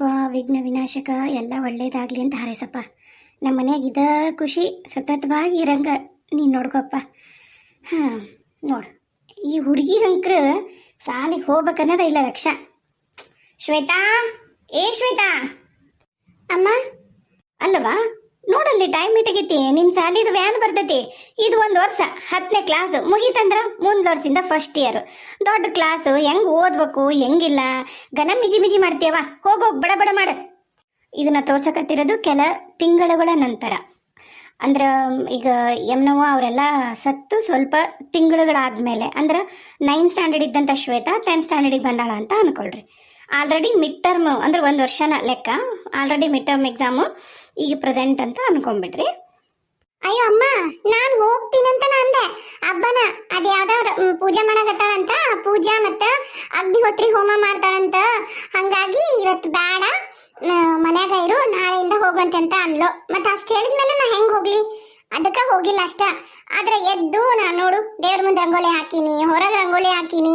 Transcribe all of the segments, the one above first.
ಯಪ್ಪ ವಿಘ್ನ ವಿನಾಶಕ, ಎಲ್ಲ ಒಳ್ಳೇದಾಗ್ಲಿ ಅಂತ ಹಾರೈಸಪ್ಪ. ನಮ್ಮ ಮನೆಯಾಗಿದ್ದ ಖುಷಿ ಸತತವಾಗಿ ಇರಂಗ ನೀನು ನೋಡ್ಕೊಪ್ಪ. ಹಾಂ, ನೋಡು. ಈ ಹುಡುಗಿ ಅಂಕ್ರ ಸಾಲಿಗೆ ಹೋಗ್ಬೇಕನ್ನೋದ ಇಲ್ಲ ಲಕ್ಷ. ಶ್ವೇತಾ? ಏ ಶ್ವೇತಾ? ಅಮ್ಮ? ಅಲ್ಲವಾ? ನೋಡಲ್ಲಿ ಟೈಮ್ ಇಟ್ಟಾಗೈತಿ ನಿನ್ ಸಾಲಿದ ವ್ಯಾನ್ ಬರ್ತೈತಿ. ಇದು ಒಂದು ವರ್ಷ ಹತ್ತನೇ ಕ್ಲಾಸ್ ಮುಗೀತಂದ್ರ ಮುಂದ್ ವರ್ಷದಿಂದ ಫಸ್ಟ್ ಇಯರ್ ದೊಡ್ಡ ಕ್ಲಾಸ್ ಹೆಂಗ್ ಓದ್ಬೇಕು, ಹೆಂಗಿಲ್ಲ, ಘನ ಮಿಜಿ ಮಿಜಿ ಮಾಡ್ತೀಯವ ಹೋಗೋಗ್ ಬಡ ಬಡ ಮಾಡ. ಇದನ್ನ ತೋರ್ಸಕತ್ತಿರೋದು ಕೆಲ ತಿಂಗಳುಗಳ ನಂತರ. ಅಂದ್ರೆ, ಈಗ ಯಮ್ನವ್ವ ಅವರೆಲ್ಲ ಸತ್ತು ಸ್ವಲ್ಪ ತಿಂಗಳುಗಳಾದ್ಮೇಲೆ, ಅಂದ್ರೆ ನೈನ್ ಸ್ಟ್ಯಾಂಡರ್ಡ್ ಇದ್ದಂತ ಶ್ವೇತಾ ಟೆಂತ್ ಸ್ಟ್ಯಾಂಡರ್ಡಿಗೆ ಬಂದಾಳ ಅಂತ ಅನ್ಕೊಳ್ರಿ. ಆಲ್ರೆಡಿ ಮಿಡ್ ಟರ್ಮ್ ಅಂದ್ರೆ ಒಂದು ವರ್ಷನ ಲೆಕ್ಕ. ಆಲ್ರೆಡಿ ಮಿಡ್ ಟರ್ಮ್ ಎಕ್ಸಾಮು ಈಗ ಪ್ರೆಸೆಂಟ್ ಅಂತ ಅನ್ಕೊಂಡ್ಬಿಡ್ರಿ ಅಯ್ಯೋ ಅಮ್ಮ, ನಾನು ಹೋಗ್ತೀನಿ ನಾ ಅಂದೆ. ಹಬ್ಬನ, ಅದು ಯಾವ್ದೋ ಪೂಜೆ ಮಾಡಕತ್ತಾಳಂತ? ಪೂಜಾ ಮತ್ತ ಅಗ್ನಿಹೋತ್ರಿ ಹೋಮ ಮಾಡ್ತಾಳಂತ. ಹಂಗಾಗಿ ಇವತ್ತು ಬೇಡ ಮನ್ಯಾಗ ಇರು, ನಾಳೆಯಿಂದ ಹೋಗಂತೆ ಅಂತ ಅಂದ್ಲು. ಮತ್ತ ಅಷ್ಟು ಹೇಳಿದ್ಮೇಲೆ ನಾ ಹೆಂಗ್ ಹೋಗ್ಲಿ? ಅದಕ್ಕ ಹೋಗಿಲ್ಲ ಅಷ್ಟ. ಆದ್ರೆ ಎದ್ದು ನಾ ನೋಡು, ದೇವ್ರ ಮುಂದೆ ರಂಗೋಲಿ ಹಾಕಿನಿ, ಹೊರಗೆ ರಂಗೋಲಿ ಹಾಕಿನಿ,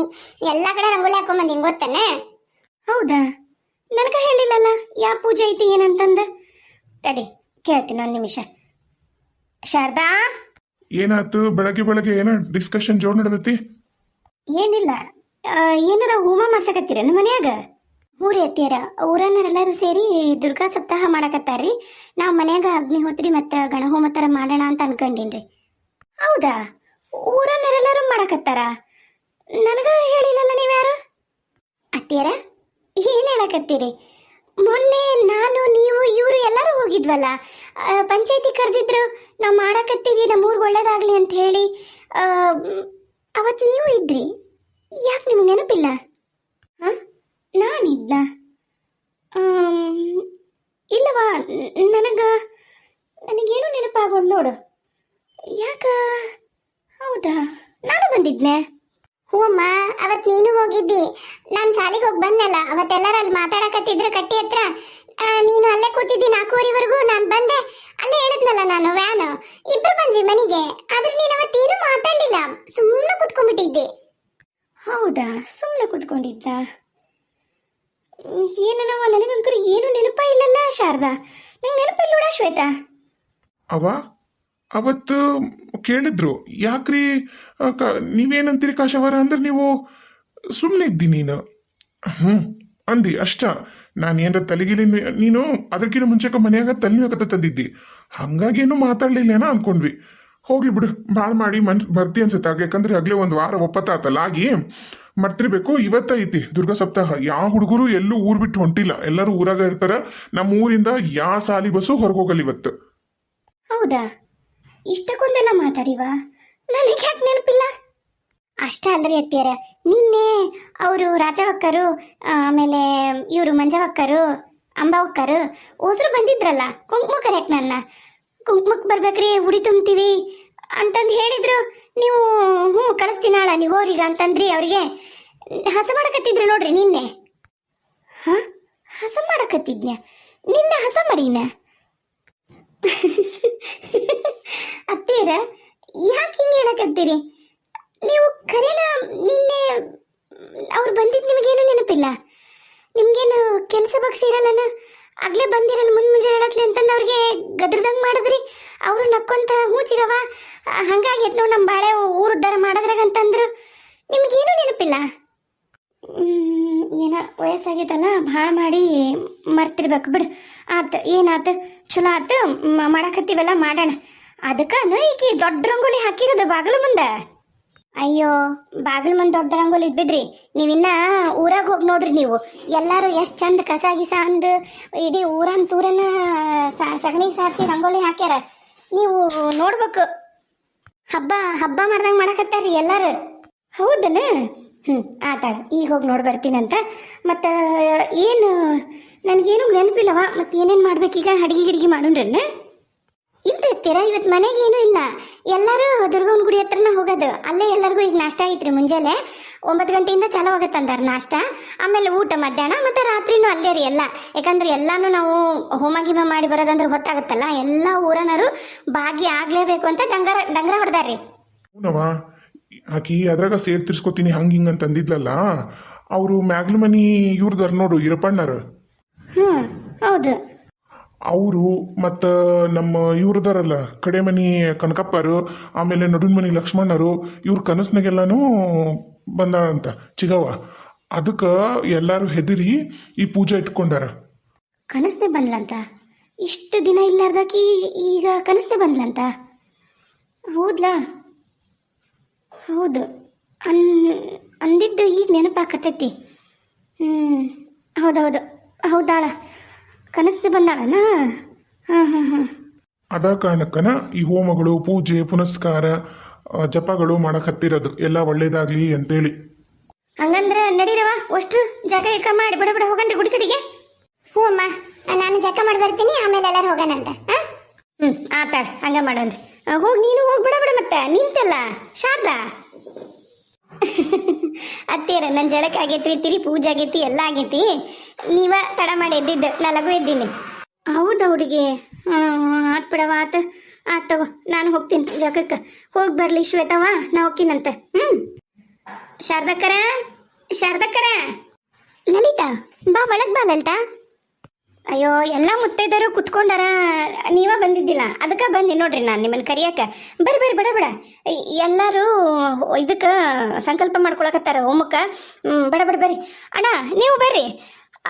ಎಲ್ಲಾ ಕಡೆ ರಂಗೋಲಿ ಹಾಕೊಂಬಂದಿನಿ ಗೊತ್ತೇನೆ? ಹೌದಾ? ನನಗೆ ಹೇಳಿಲ್ಲಲ್ಲ ಯಾವ ಪೂಜೆ ಐತಿ ಏನಂತಂದ? ತಡಿ ಕೇಳ್ತೀನಿ ಒಂದು ನಿಮಿಷ. ಶಾರದಾ? ಏನಾಯ್ತು? ಬೆಳಗ್ಗೆ ಬೆಳಗ್ಗೆ ಏನ ಡಿಸ್ಕಷನ್ ಜೋರ್ ನಡೆದೈತಿ? ಏನಿಲ್ಲ. ಆ, ಏನಾರ ಹೋಮ ಮಾಡ್ಸಕತ್ತೀರ ನಿಮ್ಮ ಮನ್ಯಾಗ? ಊರಿ ಎತ್ತೀರ ಊರನ್ನರೆಲ್ಲರೂ ಸೇರಿ ದುರ್ಗಾ ಸಪ್ತಾಹ ಮಾಡಕತ್ತಾರ್ರಿ. ನಾವು ಮನ್ಯಾಗ ಅಗ್ನಿಹೋತ್ರಿ ಮತ್ತು ಗಣಹೋಮ ಥರ ಮಾಡೋಣ ಅಂತ ಅನ್ಕೊಂಡಿನ್ರಿ. ಹೌದಾ? ಊರನ್ನರೆಲ್ಲರೂ ಮಾಡಕತ್ತಾರ? ನನಗ ಹೇಳಿಲ್ಲಲ್ಲ ನೀವ್ಯಾರು? ಅತ್ತಿಯರ ಏನ್ ಹೇಳಕತ್ತೀರಿ? ಮೊನ್ನೆ ನಾನು, ನೀವು, ಇವರು ಎಲ್ಲರೂ ಹೋಗಿದ್ವಲ್ಲ? ಪಂಚಾಯತಿ ಕರೆದಿದ್ರು, ನಾವು ಮಾಡಕತ್ತೀವಿ ನಮ್ಮ ಊರಿಗೆ ಒಳ್ಳೇದಾಗ್ಲಿ ಅಂತ ಹೇಳಿ. ಅವತ್ತು ನೀವು ಇದ್ರಿ? ಯಾಕೆ ನಿಮ್ಗೆ ನೆನಪಿಲ್ಲ? ಹಾಂ? ನಾನಿದ್ದ ಇಲ್ಲವಾ, ನನಗ, ನನಗೇನು ನೆನಪಾಗೋದು ನೋಡು. ಯಾಕ? ಹೌದಾ, ನಾನು ಬಂದಿದ್ನೆ. ಹೂವಮ್ಮ ಅವತ್ ನೀನು ಹೋಗಿದ್ದಿ. ನಾನು ಶಾಲೆಗೆ ಹೋಗಿ ಬಂದಲ್ಲ ಅವತ್ತೆಲ್ಲರೂ ಅಲ್ಲಿ ಮಾತಾಡಕತ್ತಿದ್ರು ಕಟ್ಟಿ ಹತ್ರ. ನೀನು ಅಲ್ಲೇ ಕೂತಿದ್ದಿ ನಾಲ್ಕೂವರೆವರೆಗೂ ನಾನು ಬಂದೆ. ಅಲ್ಲೇ ಹೇಳಿದ್ನಲ್ಲ ನಾನು ವ್ಯಾನ್. ಇಬ್ರು ಬಂದ್ವಿ ಮನೆಗೆ ಆದ್ರೆ ನೀನು ಅವತ್ತೇನು ಮಾತಾಡಲಿಲ್ಲ. ಸುಮ್ಮನೆ ಕೂತ್ಕೊಂಡ್ಬಿಟ್ಟಿದ್ದೆ. ಹೌದಾ? ಸುಮ್ಮನೆ ಕೂತ್ಕೊಂಡಿದ್ದ? ಏನನವ ನನಗಂಕರು ಏನು ನೆನಪ ಇಲ್ಲಲ್ಲ ಶಾರದಾ? ನಂಗೆ ನೆನಪಿಲ್ಲೋಡ ಶ್ವೇತಾ ಅವ? ಅವತ್ತು ಕೇಳಿದ್ರು, ಯಾಕ್ರಿ ನೀವೇನಂತೀರಿ ಕಾಶವರ? ಅಂದ್ರೆ ನೀವು ಸುಮ್ಮನೆ ಇದ್ದಿ ನೀನು. ಹ್ಞೂ, ಅಂದಿ, ಅಷ್ಟ. ನಾನು ಏನರ ತಲೆಗಿಲಿ ನೀನು ಅದಕ್ಕಿಂತ ಮುಂಚೆಕ ಮನ್ಯಾಗ ತಲೆನೋಕತ್ತ ತಂದಿದ್ದಿ? ಹಂಗಾಗೇನು ಮಾತಾಡ್ಲಿಲ್ಲೇನ ಅನ್ಕೊಂಡ್ವಿ. ಹೋಗ್ಲಿ ಬಿಡು, ಭಾಳ ಮಾಡಿ ಮನ್, ಬರ್ತಿ ಅನ್ಸುತ್ತೆ. ಯಾಕಂದ್ರೆ ಆಗ್ಲೇ ಒಂದು ವಾರ ಒಪ್ಪತ್ತ ಆಗಿ ಮರ್ತಿರ್ಬೇಕು. ಇವತ್ತ ಐತಿ, ದುರ್ಗಾ ಸಪ್ತಾಹ. ಯಾವ ಹುಡುಗರು ಎಲ್ಲೂ ಊರ್ ಬಿಟ್ಟು ಹೊಂಟಿಲ್ಲ. ಎಲ್ಲರೂ ಊರಾಗ ಇರ್ತಾರ. ನಮ್ಮ ಊರಿಂದ ಯಾವ ಸಾಲಿ ಬಸ್ಸು ಹೊರಗೋಗಲ್ಲ ಇವತ್ತು. ಹೌದಾ? ಇಷ್ಟಕ್ಕೊಂದೆಲ್ಲ ಮಾತಾಡಿವ? ನನಗೆ ಯಾಕೆ ನೆನಪಿಲ್ಲ? ಅಷ್ಟೇ ಅಲ್ರಿ ಅತ್ತಿಯರ. ನಿನ್ನೆ ಅವರು ರಾಜವಕ್ಕರು ಆಮೇಲೆ ಇವರು ಮಂಜವಕ್ಕರು ಅಂಬಾವಕ್ಕರು ಓಸರು ಬಂದಿದ್ರಲ್ಲ, ಕುಂಕುಮ ಯಾಕೆ ನನ್ನ. ಕುಂಕುಮಕ್ಕೆ ಬರ್ಬೇಕ್ರಿ, ಉಡಿ ತುಂಬ್ತೀವಿ ಅಂತಂದು ಹೇಳಿದ್ರು. ನೀವು, ಹ್ಞೂ ಕಳಿಸ್ತೀನಾಳ ನೀವು ಹೋರಿಗ ಅಂತಂದ್ರಿ ಅವ್ರಿಗೆ. ಹಸ ಮಾಡಕತ್ತಿದ್ರು ನೋಡ್ರಿ ನಿನ್ನೆ. ಹಾಂ? ಹಸ ಮಾಡಕತ್ತಿದ್ನ ನಿನ್ನೆ ಹಸ ಮಾಡೀನ? ಅತ್ತೀರ ಯಾಕೆ ಹಿಂಗೆ ಹೇಳಕತ್ತೀರಿ ನೀವು ಕರೆನ ನಿನ್ನೆ, ಅವ್ರು ಬಂದಿದ್ದು ನಿಮಗೇನು ನೆನಪಿಲ್ಲ? ನಿಮ್ಗೇನು ಕೆಲಸ ಬಗ್ಸಿರಲ್ಲನ ಆಗ್ಲೇ ಬಂದಿರಲ್ಲ, ಮುಂದೆ ಮುಂಜೆ ಹೇಳತ್ಲಿ ಅಂತಂದು ಅವ್ರಿಗೆ ಗದ್ರದಂಗೆ ಮಾಡಿದ್ರಿ? ಅವರು ನಕ್ಕೊಂತ ಹೂಚಿಗವ ಹಂಗಾಗಿ ಎದ್ ನೋಡಿ ನಮ್ಮ ಬಾಳೆ ಊರು ಉದ್ಧಾರ ಮಾಡಿದ್ರಾಗ ಅಂತಂದ್ರು. ನಿಮ್ಗೇನು ನೆನಪಿಲ್ಲ? ಏನ ವಯಸ್ಸಾಗೈತಲ್ಲ ಭಾಳ ಮಾಡಿ ಮರ್ತಿರ್ಬೇಕು ಬಿಡು. ಆತು, ಏನಾತು? ಚಲೋ ಆತು ಮಾಡಾಕತ್ತೀವಲ್ಲ ಮಾಡೋಣ. ಅದಕ್ಕನು ಈಕಿ ದೊಡ್ಡ ರಂಗೋಲಿ ಹಾಕಿರೋದು ಬಾಗಿಲು ಮುಂದೆ. ಅಯ್ಯೋ, ಬಾಗಿಲು ಮುಂದೆ ದೊಡ್ಡ ರಂಗೋಲಿ ಇದ್ಬಿಡ್ರಿ. ನೀವಿನ್ನ ಊರಾಗ ಹೋಗಿ ನೋಡ್ರಿ ನೀವು. ಎಲ್ಲರೂ ಎಷ್ಟು ಚಂದ ಕಸ ಗಿಸ ಅಂದು ಇಡೀ ಊರನ್ ತೂರನ್ನ ಸಗಣಿ ಸಾರಿಸಿ ರಂಗೋಲಿ ಹಾಕ್ಯಾರ. ನೀವು ನೋಡ್ಬೇಕು. ಹಬ್ಬ ಹಬ್ಬ ಮಾಡ್ದಂಗೆ ಮಾಡಕತ್ತಾರ್ರಿ ಎಲ್ಲರೂ. ಹೌದನ? ಹ್ಞೂ ಆತಾಳ ಈಗ ಹೋಗಿ ನೋಡಿ ಬರ್ತೀನಂತ. ಮತ್ತು, ಏನು, ನನಗೇನು ನೆನಪಿಲ್ಲವ? ಮತ್ತೆ ಏನೇನು ಮಾಡ್ಬೇಕೀಗ? ಅಡಿಗೆ ಗಿಡಿಗೆ ಮಾಡೋಣ್ರನ್ನ ಇಲ್ರಿ ಇವತ್ತು ಇವತ್ತು ಮನೆಗೇನು ಇಲ್ಲ. ಎಲ್ಲರೂ ದುರ್ಗವನ ಗುಡಿ ಹತ್ರನ ಹೋಗೋದು. ಅಲ್ಲೇ ಎಲ್ಲರಿಗೂ ಈಗ ನಾಷ್ಟ ಐತ್ರಿ ಮುಂಜಾನೆ. ಒಂಬತ್ತು ಗಂಟೆಯಿಂದ ಚಾಲು ಅಂದಾರೆ ನಾಷ್ಟ. ಆಮೇಲೆ ಊಟ ಮಧ್ಯಾಹ್ನ ಮತ್ತು ರಾತ್ರಿನೂ ಅಲ್ಲೇ ರೀ ಎಲ್ಲ. ಯಾಕಂದ್ರೆ ಎಲ್ಲನೂ ನಾವು ಹೋಮ ಗಿಮ ಮಾಡಿ ಬರೋದಂದ್ರೆ ಗೊತ್ತಾಗುತ್ತಲ್ಲ. ಎಲ್ಲ ಊರನರು ಭಾಗಿ ಆಗಲೇಬೇಕು ಅಂತ ಡಂಗರ ಡಂಗರ ಹೊಡೆದಾರ್ರಿ ಹೂನವ ಆಕಿ ಅದ್ರಾಗ ಸೇರ್ ತಿರ್ಸ್ಕೊತೀನಿ ಹಂಗ ಹಿಂಗ ಅಂತ ಅಂದಿದ್ಲಲ್ಲ? ಅವರು ಮ್ಯಾಗ್ಲ ಮನಿ ಇವ್ರದಾರ ನೋಡು ಇರಪಣ್ಣರು ಹ್ಮ್ ಹ್ಞೂ ಹೌದು. ಅವರು ಮತ್ತು ನಮ್ಮ ಇವ್ರದಾರಲ್ಲ ಕಡೆ ಮನಿ ಕನಕಪ್ಪರು, ಆಮೇಲೆ ನಡುವಿನ ಮನೆ ಲಕ್ಷ್ಮಣರು ಇವ್ರ ಕನಸ್ನಾಗೆಲ್ಲನೂ ಬಂದಾಳಂತ ಚಿಗವ ಅದಕ್ಕೆ ಎಲ್ಲರೂ ಹೆದರಿ ಈ ಪೂಜೆ ಇಟ್ಕೊಂಡಾರ. ಕನಸ್ನೇ ಬಂದ್ಲಂತ? ಇಷ್ಟು ದಿನ ಇಲ್ಲಾರ್ದಾಕಿ ಈಗ ಕನಸ್ನೇ ಬಂದ್ಲಂತ? ಹೌದ್ಲಾ? ಹೌದು. ಅನ್, ಅಂದಿದ್ದು ಈಗ ನೆನಪಾಕತೈತಿ ಹ್ಞೂ ಹೌದೌದು. ಹೌದಾಳ ಕನಸ್ನೆ ಬಂದಾಳನ? ಹಾಂ ಹಾಂ ಹಾಂ. ಅದ ಕಾರಣಕ್ಕನ ಈ ಹೋಮಗಳು ಪೂಜೆ ಪುನಸ್ಕಾರ ಆ, ಜಪಗಳು ಮಾಡಕ್ ಹತ್ತಿರೋದು ಎಲ್ಲ ಒಳ್ಳೇದಾಗ್ಲಿ ಅಂತೇಳಿ. ಹಂಗಂದ್ರೆ ನಡೀರವ ಅಷ್ಟು ಜಾಗ ಏಕ ಮಾಡಿ ಬಿಡ ಬಿಡ ಹೋಗನ್ರಿ ಗುಡಿ ಕಡೆಗೆ. ಹ್ಞೂ ಅಮ್ಮ ನಾನು ಜಕ ಮಾಡಿ ಬರ್ತೀನಿ ಆಮೇಲೆ ಎಲ್ಲರೂ ಹೋಗೋಣಂತ ಹಾಂ? ಹ್ಞೂ ಆತಾಳ ಹಂಗ ಮಾಡೋನ್ರಿ. ಹೋಗಿ ನೀನು ಹೋಗಿ ಬಿಡ ಬಿಡ ಮತ್ತೆ ನಿಂತಲ್ಲ ಶಾರದಾ? ಅತ್ತೇರ ನನ್ನ ಜಳಕ ಆಗೈತ್ರಿ, ತಿರಿ ಪೂಜೆ ಆಗೈತಿ, ಎಲ್ಲ ಆಗೈತಿ. ನೀವ ತಡ ಮಾಡಿ ಎದ್ದಿದ್ದು, ನಾ ಲಘು ಎದ್ದೀನಿ. ಹೌದಾ ಹುಡುಗಿ? ಆತ್ ಬಿಡವ ಆತ. ಆತ್ ತಗೋ, ನಾನು ಹೋಗ್ತೀನಿ ಜಗಕ್ಕೆ. ಹೋಗಿ ಬರ್ಲಿ ಶ್ವೇತವ ನಾ ಹೋಗ್ತೀನಂತೆ. ಹ್ಞೂ ಶಾರದಕ್ಕರ? ಶಾರದಕ್ಕರ? ಲಲಿತಾ, ಬಾ ಒಳಗ್ ಬಾ ಲಲಿತಾ. ಅಯ್ಯೋ ಎಲ್ಲ ಮುತ್ತೈದರು ಕುತ್ಕೊಂಡಾರ? ನೀವ ಬಂದಿದ್ದಿಲ್ಲ? ಅದಕ್ಕೆ ಬಂದಿ ನೋಡ್ರಿ ನಾನು ನಿಮ್ಮನ್ನ ಕರಿಯಾಕ. ಬರ್ರಿ ಬರ್ರಿ ಬಡ ಬಡ. ಎಲ್ಲರೂ ಇದಕ್ಕೆ ಸಂಕಲ್ಪ ಮಾಡ್ಕೊಳಕತ್ತಾರ ಹೋಮಕ್ಕೆ? ಹ್ಮ್, ಬಡ ಬಡ ಬರ್ರಿ. ಅಣ್ಣ ನೀವು ಬರ್ರಿ.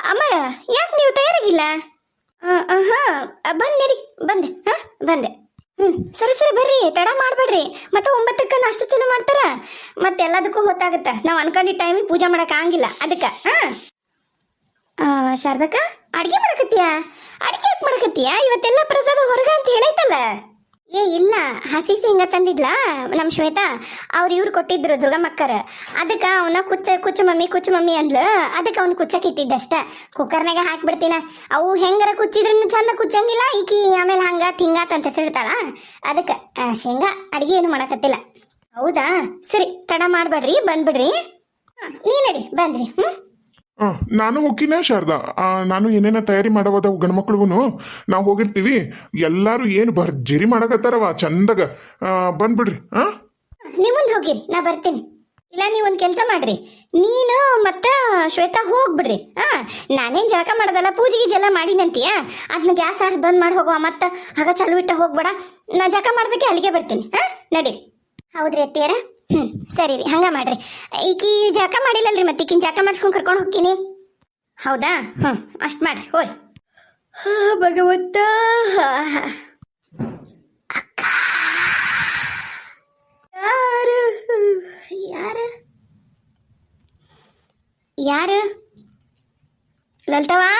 ಅಮ್ಮ ಯಾಕೆ ನೀವು ತಯಾರಾಗಿಲ್ಲ? ಹಾಂ ಬಂದ್ ನಡಿ ಬಂದೆ. ಹಾಂ ಬಂದೆ. ಹ್ಞೂ ಸರಿ ಸರಿ ಬರ್ರಿ. ತಡ ಮಾಡಬೇಡ್ರಿ. ಮತ್ತೆ ಒಂಬತ್ತಕ್ಕೆ ನಾಷ್ಟ ಚಲೋ ಮಾಡ್ತಾರ? ಮತ್ತೆ ಎಲ್ಲದಕ್ಕೂ ಹೊತ್ತಾಗತ್ತೆ. ನಾವು ಅನ್ಕೊಂಡಿದ್ದ ಟೈಮಿಗೆ ಪೂಜೆ ಮಾಡೋಕ್ಕಾಗಿಲ್ಲ ಅದಕ್ಕೆ ಹಾಂ. ಶಾರದಕ್ಕ, ಅಡ್ಗೆ ಮಾಡಕತ್ತೀಯ? ಅಡ್ಗೆ ಯಾಕೆ ಮಾಡಕತ್ತೀಯ? ಇವತ್ತೆಲ್ಲ ಪ್ರಸಾದ ಹೊರಗ ಅಂತ ಹೇಳೈತಲ್ಲ. ಏ, ಇಲ್ಲ ಹಸಿ ಸಿಂಗ ತಂದಿದ್ಲಾ? ನಮ್ಮ ಶ್ವೇತಾ, ಅವ್ರು ಇವ್ರು ಕೊಟ್ಟಿದ್ರು ದುರ್ಗಮ್ಮಕ್ಕರ. ಅದಕ್ಕೆ ಅವನ ಕುಚ್ಚ ಕುಚ್ಚ ಮಮ್ಮಿ ಕುಚ್ಚ ಮಮ್ಮಿ ಅಂದ್ಲು. ಅದಕ್ಕೆ ಅವ್ನು ಕುಚ್ಚಕ್ಕೆ ಇಟ್ಟಿದ್ದಷ್ಟ ಕುಕ್ಕರ್ನಾಗ ಹಾಕ್ಬಿಡ್ತೀನ. ಅವು ಹೆಂಗಾರ ಕುಚ್ಚಿದ್ರೂ ಚಂದ ಕುಚ್ಚಂಗಿಲ್ಲ, ಈಕಿ ಆಮೇಲೆ ಹಂಗ ತಿಂಗಾತ ಅಂತ ಹೆಸರಿಡ್ತಾಳ. ಅದಕ್ಕೆ ಶೇಂಗಾ ಅಡ್ಗೆ ಏನು ಮಾಡಕತ್ತಿಲ್ಲ. ಹೌದಾ? ಸರಿ, ತಡ ಮಾಡಬೇಡ್ರಿ, ಬಂದ್ಬಿಡ್ರಿ. ನೀ ನಡಿ, ಬಂದ್ರಿ ಹ್ಞೂ ಆ, ನಾನು ಹೋಗಿನ ಶಾರದಾ. ನಾನು ಏನೇನ ತಯಾರಿ ಮಾಡಬೋದ ಗಂಡ್ಮಕ್ಳಿಗೂ ನಾವು ಹೋಗಿರ್ತೀವಿ. ಎಲ್ಲಾರು ಏನು ಭರ್ಜರಿ ಮಾಡಕತ್ತಾರವ ಚಂದಾಗ. ಬಂದ್ಬಿಡ್ರಿ. ಹಾಂ ನೀವು ಹೋಗಿರಿ ನಾ ಬರ್ತೀನಿ. ಇಲ್ಲ ನೀವು ಒಂದು ಕೆಲಸ ಮಾಡ್ರಿ. ನೀನು ಮತ್ತೆ ಶ್ವೇತಾ ಹೋಗ್ಬಿಡ್ರಿ. ಹಾ ನಾನೇನು ಜಳಕ ಮಾಡೋದಲ್ಲ ಗೀಜೆ ಎಲ್ಲ ಮಾಡಿನಂತೀಯ ಅದನ್ನ ಗ್ಯಾಸ್ ಆರ್ ಬಂದ್ ಮಾಡಿ ಹೋಗುವ ಮತ್ತೆ ಆಗ ಚಲು ಇಟ್ಟ ಹೋಗ್ಬೇಡ. ನಾ ಜಳಕ ಮಾಡ್ದಕ್ಕೆ ಅಲ್ಲಿಗೆ ಬರ್ತೀನಿ. ಹಾ ನಡೀರಿ. ಹೌದ್ರಿ ಅತ್ತಿಯರ? ಹ್ಞೂ ಸರಿ ರೀ ಹಂಗ ಮಾಡ್ರಿ. ಈಕಿ ಜಾಕ ಮಾಡಿಲ್ಲಲ್ರಿ ಮತ್ತೆ ಈಕಿನ ಜಾಕ ಮಾಡಿಸ್ಕೊಂಡು ಕರ್ಕೊಂಡು ಹೋಗ್ತೀನಿ. ಹೌದಾ? ಹ್ಞೂ ಅಷ್ಟು ಮಾಡ್ರಿ ಹೋಯ್. ಹಾ ಭಗವಂತ ಯಾರು? ಯಾರು? ಯಾರು? ಲಲಿತವಾ?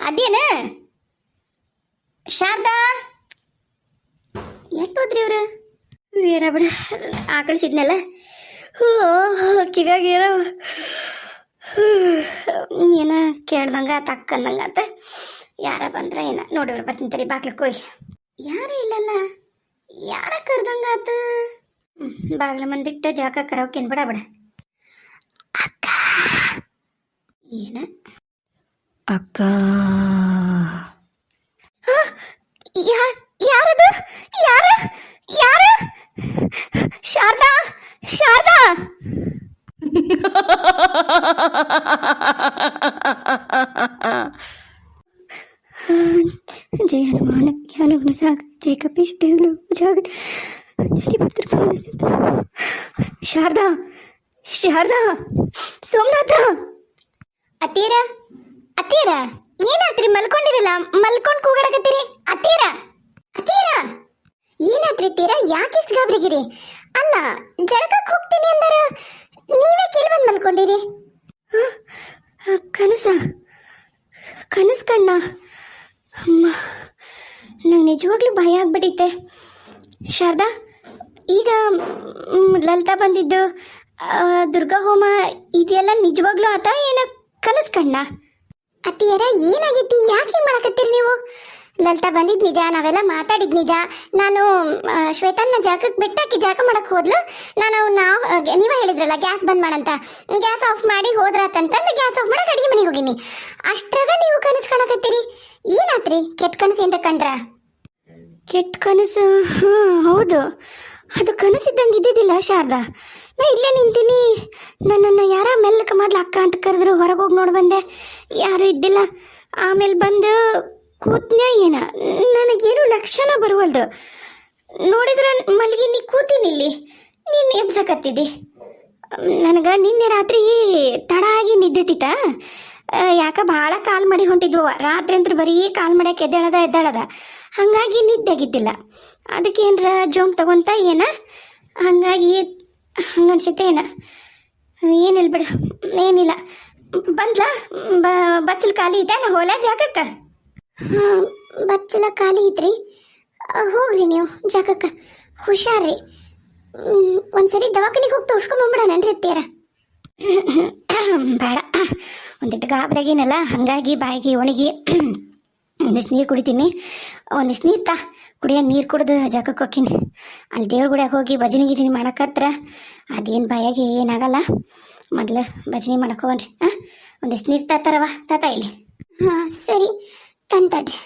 ಅದೇನ? ಶಾರದಾ? ಎಷ್ಟು ಹೋದ್ರಿ ಇವ್ರು? ಏನ ಬಿಡ ಆಕಳಿಸಿದ್ನಲ್ಲ ಕಿವಿಯಾಗ ಏನೋ ಏನ ಕೇಳ್ದಂಗ ತಕ್ಕಂದಂಗ ಅಂತ ಯಾರ ಬಂದ್ರ ಏನ? ನೋಡಿವ್ರು ಬರ್ತೀನಿ ತರಿ ಬಾಗ್ಲಕ್ಕೆ ಹೋಗಿ ಯಾರು ಇಲ್ಲಲ್ಲ? ಯಾರ ಕರ್ದಂಗ ಆತ? ಬಾಗ್ಲ ಮಂದಿಟ್ಟ ಜಾಕ ಕರೋಕೇನ್ ಬಿಡ ಬಿಡ. ಅಕ್ಕ ಏನ? ಅಕ್ಕ. ಯಾ- ಯಾರದು? ಯಾರ? ಯಾರ? ಶಾರದಾ? ಶಾರದಾ? ಜಯ ಹನುಮಾನ, ಜ್ಞಾನ ಗುಣ ಸಾಗ ಜಯ ಕಪೀಶ್ ದೇವಲು ಜಾಗ. ಶಾರದಾ? ಶಾರದಾ? ಸೋಮನಾಥ? ಅತ್ತೀರ? ಅತ್ತೀರ? ಏನಾತ್ರಿ ಮಲ್ಕೊಂಡಿರಲ್ಲ? ಮಲ್ಕೊಂಡು ಕೂಗಾಡಕತ್ತೀರಿ? ಅತ್ತೀರ? ಅತ್ತೀರ ಏನಾದ್ರಿ ತೀರಾ? ಯಾಕೆ ಇಷ್ಟು ಗಾಬರಿಗಿರಿ? ಅಲ್ಲ ಜಳಕಕ್ಕೆ ಹೋಗ್ತೀನಿ ಅಂದರ. ನೀವೇ ಕೆಲ್ ಬಂದು ಮಲ್ಕೊಂಡಿರಿ ಕನಸ. ಕನಸು ಕಣ್ಣ. ಅಮ್ಮ ನಂಗೆ ನಿಜವಾಗ್ಲೂ ಭಯ ಆಗ್ಬಿಟ್ಟಿತ್ತೆ. ಶಾರದಾ ಈಗ ಲಲಿತಾ ಬಂದಿದ್ದು ದುರ್ಗಾ ಹೋಮ ಇದೆಲ್ಲ ನಿಜವಾಗ್ಲೂ ಆತ ಏನ ಕನಸು ಕಣ್ಣ? ಅತ್ತಿಯರ ಏನಾಗೈತಿ? ಯಾಕೆ ಮಾಡಕತ್ತೀರಿ ನೀವು? ಲಲಿತಾ ಬಂದಿದ್ ನಿಜ, ನಾವೆಲ್ಲ ಮಾತಾಡಿದ್ ನಿಜ. ನಾನು ಶ್ವೇತನ್ನ ಜಾಗಕ್ಕೆ ಬಿಟ್ಟಾಕಿ ಜಾಗ ಮಾಡಕ್ ಹೋದ್ಲು. ನಾನು ನಾವು ನೀವ ಹೇಳಿದ್ರಲ್ಲ, ಗ್ಯಾಸ್ ಬಂದ್ ಮಾಡಂತ. ಗ್ಯಾಸ್ ಆಫ್ ಮಾಡಿ ಹೋದ್ರಾತಂತಂದು ಗ್ಯಾಸ್ ಆಫ್ ಮಾಡಕ್ ಅಡಿಗೆ ಮನೆಗೆ ಹೋಗಿನಿ. ಅಷ್ಟ್ರಾಗ ನೀವು ಕನಸು ಕಾಣಕತ್ತೀರಿ? ಏನಾತ್ರಿ? ಕೆಟ್ಟ ಕನಸು ಏನ್ರ ಕಂಡ್ರ? ಕೆಟ್ಟ ಕನಸು? ಹಾಂ ಹೌದು. ಅದು ಕನಸಿದ್ದಂಗೆ ಇದ್ದಿದ್ದಿಲ್ಲ ಶಾರದಾ. ನಾ ಇಲ್ಲೇ ನಿಂತೀನಿ. ನನ್ನನ್ನು ಯಾರ ಮೆಲ್ಲಕ ಮೊದ್ಲು ಅಕ್ಕ ಅಂತ ಕರೆದ್ರು, ಹೊರಗೆ ಹೋಗಿ ನೋಡಿ ಬಂದೆ. ಯಾರು ಇದ್ದಿಲ್ಲ. ಆಮೇಲೆ ಬಂದು ಕೂತ್ನ ಏನ? ನನಗೇನು ಲಕ್ಷಣ ಬರುವಲ್ದು. ನೋಡಿದ್ರೆ ಮಲ್ಗಿ ನೀ ಕೂತಿನಿಲ್ಲಿ ನೀನು ಎಬ್ಸಕತ್ತಿದ್ದಿ ನನಗೆ ನಿನ್ನೆ ರಾತ್ರಿ ತಡ ಆಗಿ ನಿದ್ದೆತಿತ್ತ ಯಾಕ ಭಾಳ ಕಾಲ್ ಮಾಡಿ ಹೊಂಟಿದ್ವು. ರಾತ್ರಿ ಅಂದ್ರೆ ಬರೀ ಕಾಲ್ ಮಾಡ್ಯಾಕ ಎದ್ದೇಳದ ಎದ್ದೇಳದ. ಹಾಗಾಗಿ ನಿದ್ದೆಗಿದ್ದಿಲ್ಲ. ಅದಕ್ಕೇನ್ರ ಜೋಮ್ ತಗೊಂತ ಏನ? ಹಾಗಾಗಿ ಹಂಗನ್ಸುತ್ತೆ ಏನ? ಏನಿಲ್ಲ ಬಿಡು, ಏನಿಲ್ಲ. ಬಂದ್ಲಾ? ಬಚ್ಚಲ್ ಖಾಲಿ ನಾ ಹೋಲ ಜಾಗಕ್ಕೆ? ಬಚ್ಚಲ ಖಾಲಿ ಇದ್ರಿ? ಹೋಗ್ರಿ ನೀವು ಜಾಗಕ್ಕೆ. ಹುಷಾರ್ರಿ. ಒಂದ್ಸರಿ ದವಾಖಾನಿಗೆ ಹೋಗಿ ತೋರ್ಸ್ಕೊಂಬಂಬಿಡೋಣನ್ರಿ ತೀರ ಬೇಡ. ಒಂದಿಟ್ಟು ಗಾಬರಿಯಾಗಿನಲ್ಲ ಹಾಗಾಗಿ ಬಾಯಿಗೆ ಒಣಗಿ ಒಂದಿಷ್ಟು ನೀರು ಕುಡಿತೀನಿ. ಒಂದಿಷ್ಟು ನೀರು ತಾ ಕುಡಿಯೋ ನೀರು ಕುಡಿದು ಜಾಗಕ್ಕೆ ಹೋಗ್ತೀನಿ. ಅಲ್ಲಿ ದೇವ್ರ ಗುಡಿಯಾಗ ಹೋಗಿ ಭಜನೆ ಗಿಜನೆ ಮಾಡೋಕತ್ರ ಅದೇನು ಬಾಯಾಗಿ ಏನಾಗಲ್ಲ. ಮೊದಲು ಭಜನೆ ಮಾಡಕ್ಕೆ ಹೋಗ್ರಿ. ಹಾಂ ಒಂದಿಷ್ಟು ನೀರು ತಾತಾರವ ತಾತ ಇಲ್ಲಿ. ಹಾಂ ಸರಿ. ತಂತಡ್ರಿ